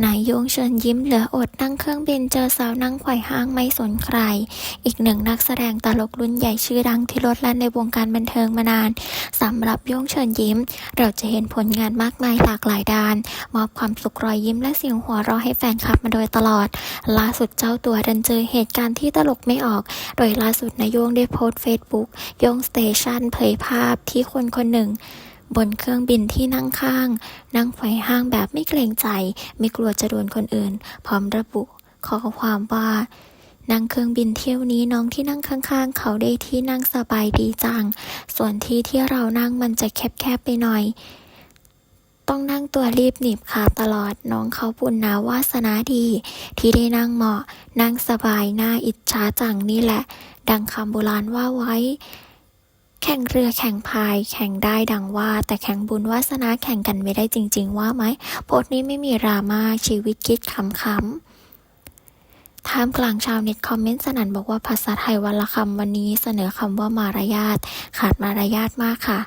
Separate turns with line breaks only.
นายโยงเชิญยิ้มเหลืออดนั่งเครื่องบินเจอสาวนั่งไขว่ห้างไม่สนใคร อีกหนึ่งนักแสดงตลกรุ่นใหญ่ชื่อดังที่ลดแล่นในวงการบันเทิงมานานสำหรับโยงเชิญยิ้ม เราจะเห็นผลงานมากมายหลากหลายด้าน มอบความสุขรอยยิ้มและเสียงหัวเราะให้แฟนคลับมาโดยตลอด ล่าสุดเจ้าตัวดันเจอเหตุการณ์ที่ตลกไม่ออก โดยล่าสุดนายโยงได้โพสต์เฟซบุ๊กโยงสเตชันเผยภาพที่คนคนหนึ่ง บนเครื่องบินที่นั่งข้าง นั่งไฟห้างแบบไม่เกรงใจ ไม่กลัวจะโดนคนอื่น พร้อมระบุข้อความว่านั่งเครื่องบินเที่ยวนี้น้องที่นั่งข้างๆ เขาได้ที่นั่งสบายดีจัง ส่วนที่ที่เรานั่งมันจะแคบๆไปหน่อย ต้องนั่งตัวรีบหนีบขาตลอดน้องเขาบุญนาวาสนาดี ที่ได้นั่งเหมาะ นั่งสบายหน่าอิจฉาจังนี่แหละ ดังคำโบราณว่าไว้ แข่งเรือแข่งพายแข่งได้ดังว่า แต่แข่งบุญวาสนาแข่งกันไม่ได้จริง ๆ ว่าไหมโพสต์นี้ไม่มีรามาชีวิตคิดขำๆท่ามกลางชาวเน็ตคอมเมนต์สนั่นบอกว่าภาษาไทยวันละคำวันนี้เสนอคำว่ามารยาทขาดมารยาทมากค่ะ